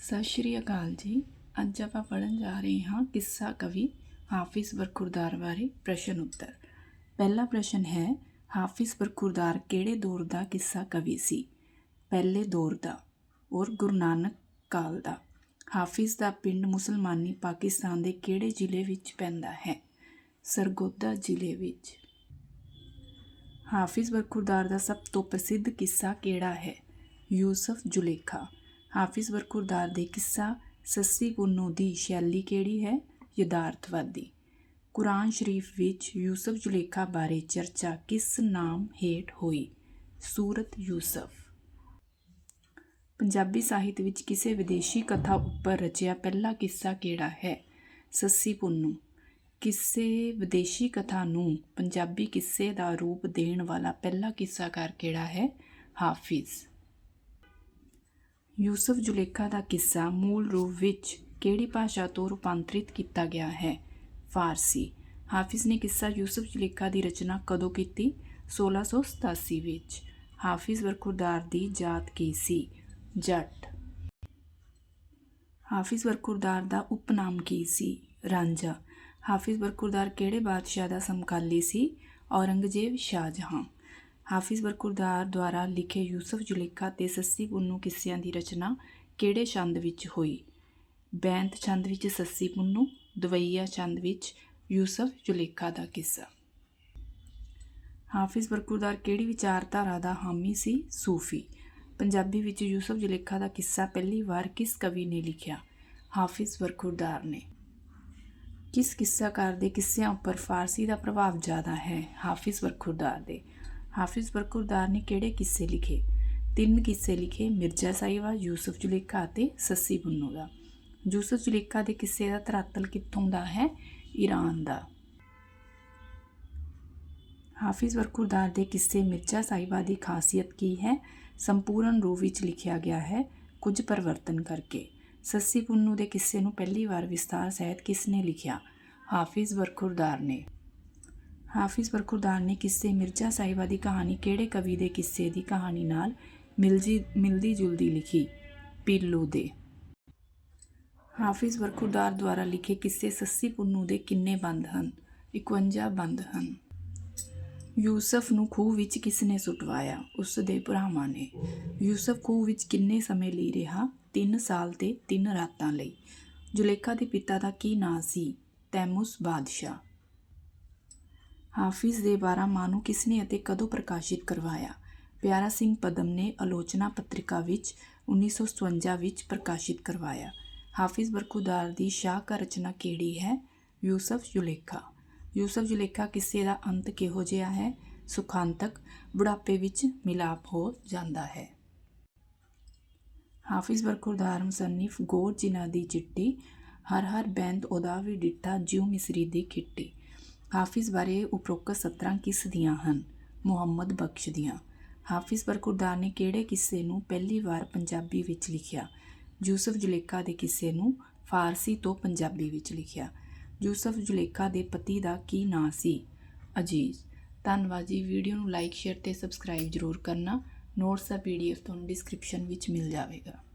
ਸਤਿ ਸ਼੍ਰੀ ਅਕਾਲ ਜੀ। ਅੱਜ ਆਪਾਂ ਪੜ੍ਹਨ ਜਾ ਰਹੇ ਹਾਂ ਕਿੱਸਾ ਕਵੀ ਹਾਫਿਜ਼ ਬਰਖੁਰਦਾਰ ਬਾਰੇ ਪ੍ਰਸ਼ਨ ਉੱਤਰ। ਪਹਿਲਾ ਪ੍ਰਸ਼ਨ ਹੈ, ਹਾਫਿਜ਼ ਬਰਖੁਰਦਾਰ ਕਿਹੜੇ ਦੌਰ ਦਾ ਕਿੱਸਾ ਕਵੀ ਸੀ? ਪਹਿਲੇ ਦੌਰ ਦਾ, ਔਰ ਗੁਰੂ ਨਾਨਕ ਕਾਲ ਦਾ। ਹਾਫਿਜ਼ ਦਾ ਪਿੰਡ ਮੁਸਲਮਾਨੀ ਪਾਕਿਸਤਾਨ ਦੇ ਕਿਹੜੇ ਜ਼ਿਲ੍ਹੇ ਵਿੱਚ ਪੈਂਦਾ ਹੈ? ਸਰਗੋਦਾ ਜ਼ਿਲ੍ਹੇ ਵਿੱਚ। ਹਾਫਿਜ਼ ਬਰਖੁਰਦਾਰ ਦਾ ਸਭ ਤੋਂ ਪ੍ਰਸਿੱਧ ਕਿੱਸਾ ਕਿਹੜਾ ਹੈ? ਯੂਸਫ ਜੁਲੇਖਾ। ਹਾਫਿਜ਼ ਬਰਖੁਰਦਾਰ ਦੇ ਕਿੱਸਾ, ਸੱਸੀ ਪੁੰਨੂ ਦੀ ਸ਼ੈਲੀ ਕਿਹੜੀ ਹੈ? ਯਦਾਰਥਵਾਦੀ ਕੁਰਾਨ ਸ਼ਰੀਫ ਵਿੱਚ ਯੂਸਫ ਜੁਲੇਖਾ ਬਾਰੇ ਚਰਚਾ ਕਿਸ ਨਾਮ ਹੇਠ ਹੋਈ? ਸੂਰਤ ਯੂਸਫ। ਪੰਜਾਬੀ ਸਾਹਿਤ ਵਿੱਚ ਕਿਸੇ ਵਿਦੇਸ਼ੀ ਕਥਾ ਉੱਪਰ ਰਚਿਆ ਪਹਿਲਾ ਕਿੱਸਾ ਕਿਹੜਾ ਹੈ? ਸੱਸੀ ਪੁੰਨੂ। ਕਿਸੇ ਵਿਦੇਸ਼ੀ ਕਥਾ ਨੂੰ ਪੰਜਾਬੀ ਕਿੱਸੇ ਦਾ ਰੂਪ ਦੇਣ ਵਾਲਾ ਪਹਿਲਾ ਕਿੱਸਾਕਾਰ ਕਿਹੜਾ ਹੈ? ਹਾਫਿਜ਼। ਯੂਸਫ ਜੁਲੇਖਾ ਦਾ ਕਿੱਸਾ ਮੂਲ ਰੂਪ ਵਿੱਚ ਕਿਹੜੀ ਭਾਸ਼ਾ ਤੋਂ ਰੂਪਾਂਤਰਿਤ ਕੀਤਾ ਗਿਆ ਹੈ? ਫਾਰਸੀ। ਹਾਫਿਜ਼ ਨੇ ਕਿੱਸਾ ਯੂਸਫ ਜੁਲੇਖਾ ਦੀ ਰਚਨਾ ਕਦੋਂ ਕੀਤੀ? 1687 ਵਿੱਚ। ਹਾਫਿਜ਼ ਬਰਖੁਰਦਾਰ ਦੀ ਜਾਤ ਕੀ ਸੀ? ਜੱਟ। ਹਾਫਿਜ਼ ਬਰਖੁਰਦਾਰ ਦਾ ਉਪਨਾਮ ਕੀ ਸੀ? ਰਾਂਝਾ। ਹਾਫਿਜ਼ ਬਰਖੁਰਦਾਰ ਕਿਹੜੇ ਬਾਦਸ਼ਾਹ ਦਾ ਸਮਕਾਲੀ ਸੀ? ਔਰੰਗਜ਼ੇਬ ਸ਼ਾਹਜਹਾਂ। ਹਾਫਿਜ਼ ਬਰਕੁਰਦਾਰ ਦੁਆਰਾ ਲਿਖੇ ਯੂਸਫ ਜੁਲੇਖਾ ਤੇ ਸੱਸੀ ਪੁੰਨੂ ਕਿੱਸਿਆਂ ਦੀ ਰਚਨਾ ਕਿਹੜੇ ਛੰਦ ਵਿੱਚ ਹੋਈ? ਬੈਂਤ ਛੰਦ ਵਿੱਚ ਸੱਸੀ ਪੁੰਨੂ, ਦਵਈਆ ਛੰਦ ਵਿੱਚ ਯੂਸਫ ਜੁਲੇਖਾ ਦਾ ਕਿੱਸਾ। ਹਾਫਿਜ਼ ਬਰਕੁਰਦਾਰ ਕਿਹੜੀ ਵਿਚਾਰਧਾਰਾ ਦਾ ਹਾਮੀ ਸੀ? ਸੂਫੀ। ਪੰਜਾਬੀ ਵਿੱਚ ਯੂਸਫ ਜੁਲੇਖਾ ਦਾ ਕਿੱਸਾ ਪਹਿਲੀ ਵਾਰ ਕਿਸ ਕਵੀ ਨੇ ਲਿਖਿਆ? ਹਾਫਿਜ਼ ਬਰਖੁਰਦਾਰ ਨੇ। ਕਿਸ ਕਿੱਸਾਕਾਰ ਦੇ ਕਿੱਸਿਆਂ ਉੱਪਰ ਫਾਰਸੀ ਦਾ ਪ੍ਰਭਾਵ ਜ਼ਿਆਦਾ ਹੈ? ਹਾਫਿਜ਼ ਬਰਖੁਰਦਾਰ ਦੇ। ਹਾਫਿਜ਼ ਬਰਕੁਰਦਾਰ ਨੇ ਕਿਹੜੇ ਕਿੱਸੇ ਲਿਖੇ? ਤਿੰਨ ਕਿੱਸੇ ਲਿਖੇ ਮਿਰਜ਼ਾ ਸਾਹਿਬਾ, ਯੂਸਫ ਜੁਲੇਖਾ ਅਤੇ ਸੱਸੀ ਪੁੰਨੂ ਦਾ। ਯੂਸਫ ਜੁਲੇਖਾ ਦੇ ਕਿੱਸੇ ਦਾ ਧਰਾਤਲ ਕਿੱਥੋਂ ਦਾ ਹੈ? ਈਰਾਨ ਦਾ। ਹਾਫਿਜ਼ ਬਰਖੁਰਦਾਰ ਦੇ ਕਿੱਸੇ ਮਿਰਜ਼ਾ ਸਾਹਿਬਾ ਦੀ ਖਾਸੀਅਤ ਕੀ ਹੈ? ਸੰਪੂਰਨ ਰੂਪ ਵਿੱਚ ਲਿਖਿਆ ਗਿਆ ਹੈ, ਕੁਝ ਪਰਿਵਰਤਨ ਕਰਕੇ। ਸੱਸੀ ਪੁੰਨੂ ਦੇ ਕਿੱਸੇ ਨੂੰ ਪਹਿਲੀ ਵਾਰ ਵਿਸਤਾਰ ਸਹਿਤ ਕਿਸ ਨੇ ਲਿਖਿਆ? ਹਾਫਿਜ਼ ਬਰਖੁਰਦਾਰ ਨੇ। ਹਾਫਿਜ਼ ਬਰਖੁਰਦਾਰ ਨੇ ਕਿੱਸੇ ਮਿਰਜ਼ਾ ਸਾਹਿਬਾ ਦੀ ਕਹਾਣੀ ਕਿਹੜੇ ਕਵੀ ਦੇ ਕਿੱਸੇ ਦੀ ਕਹਾਣੀ ਨਾਲ ਮਿਲਜੀ ਮਿਲਦੀ ਜੁਲਦੀ ਲਿਖੀ? ਪੀਲੂ ਦੇ। ਹਾਫਿਜ਼ ਬਰਖੁਰਦਾਰ ਦੁਆਰਾ ਲਿਖੇ ਕਿੱਸੇ ਸੱਸੀ ਪੁੰਨੂ ਦੇ ਕਿੰਨੇ ਬੰਦ ਹਨ? 51 ਬੰਦ ਹਨ। ਯੂਸਫ ਨੂੰ ਖੂਹ ਵਿੱਚ ਕਿਸ ਨੇ ਸੁੱਟਵਾਇਆ? ਉਸ ਦੇ ਭਰਾਵਾਂ ਨੇ। ਯੂਸਫ ਖੂਹ ਵਿੱਚ ਕਿੰਨੇ ਸਮੇਂ ਲਈ ਰਿਹਾ? 3 ਸਾਲ ਤੇ 3 ਰਾਤਾਂ ਲਈ। ਜੁਲੇਖਾ ਦੇ ਪਿਤਾ ਦਾ ਕੀ ਨਾਂ ਸੀ? ਤੈਮੂਸ ਬਾਦਸ਼ਾਹ। ਹਾਫਿਜ਼ ਦੇ 12 ਮਾਂ ਨੂੰ ਕਿਸਨੇ ਅਤੇ ਕਦੋਂ ਪ੍ਰਕਾਸ਼ਿਤ ਕਰਵਾਇਆ? ਪਿਆਰਾ ਸਿੰਘ ਪਦਮ ਨੇ ਆਲੋਚਨਾ ਪੱਤਰਿਕਾ ਵਿੱਚ 1957 ਵਿੱਚ ਪ੍ਰਕਾਸ਼ਿਤ ਕਰਵਾਇਆ। ਹਾਫਿਜ਼ ਬਰਖੁਦਾਰ ਦੀ ਸ਼ਾਹ ਰਚਨਾ ਕਿਹੜੀ ਹੈ? ਯੂਸਫ ਜੁਲੇਖਾ। ਯੂਸਫ ਜੁਲੇਖਾ ਕਿੱਸੇ ਦਾ ਅੰਤ ਕਿਹੋ ਜਿਹਾ ਹੈ? ਸੁਖਾਂਤਕ ਬੁਢਾਪੇ ਵਿੱਚ ਮਿਲਾਪ ਹੋ ਜਾਂਦਾ ਹੈ। ਹਾਫਿਜ਼ ਬਰਖੁਰਦਾਰ ਮੁਸੰਨਿਫ ਗੋਰ ਜਿਨ੍ਹਾਂ ਦੀ ਚਿੱਟੀ ਹਰ ਹਰ ਬੈਂਦ ਉਹਦਾ ਵੀ ਡਿੱਠਾ ਜਿਉ ਮਿਸਰੀ ਦੀ ਖਿੱਟੀ ਹਾਫਿਜ਼ ਬਾਰੇ ਉਪਰੋਕਤ ਸਤਰਾਂ ਕਿਸ ਦੀਆਂ ਹਨ? ਮੁਹੰਮਦ ਬਖਸ਼ ਦੀਆਂ। ਹਾਫਿਜ਼ ਬਰਕੁਰਦਾਰ ਨੇ ਕਿਹੜੇ ਕਿੱਸੇ ਨੂੰ ਪਹਿਲੀ ਵਾਰ ਪੰਜਾਬੀ ਵਿੱਚ ਲਿਖਿਆ? ਯੂਸਫ ਜੁਲੇਖਾ ਦੇ ਕਿੱਸੇ ਨੂੰ ਫਾਰਸੀ ਤੋਂ ਪੰਜਾਬੀ ਵਿੱਚ ਲਿਖਿਆ। ਯੂਸਫ ਜੁਲੇਖਾ ਦੇ ਪਤੀ ਦਾ ਕੀ ਨਾਂ ਸੀ? ਅਜੀਜ਼। ਧੰਨਵਾਦ ਜੀ। ਵੀਡੀਓ ਨੂੰ ਲਾਈਕ, ਸ਼ੇਅਰ ਤੇ ਸਬਸਕ੍ਰਾਈਬ ਜ਼ਰੂਰ ਕਰਨਾ। ਨੋਟਸ ਦਾ ਪੀਡੀਐਫ ਤੁਹਾਨੂੰ ਡਿਸਕ੍ਰਿਪਸ਼ਨ ਵਿੱਚ ਮਿਲ ਜਾਵੇਗਾ।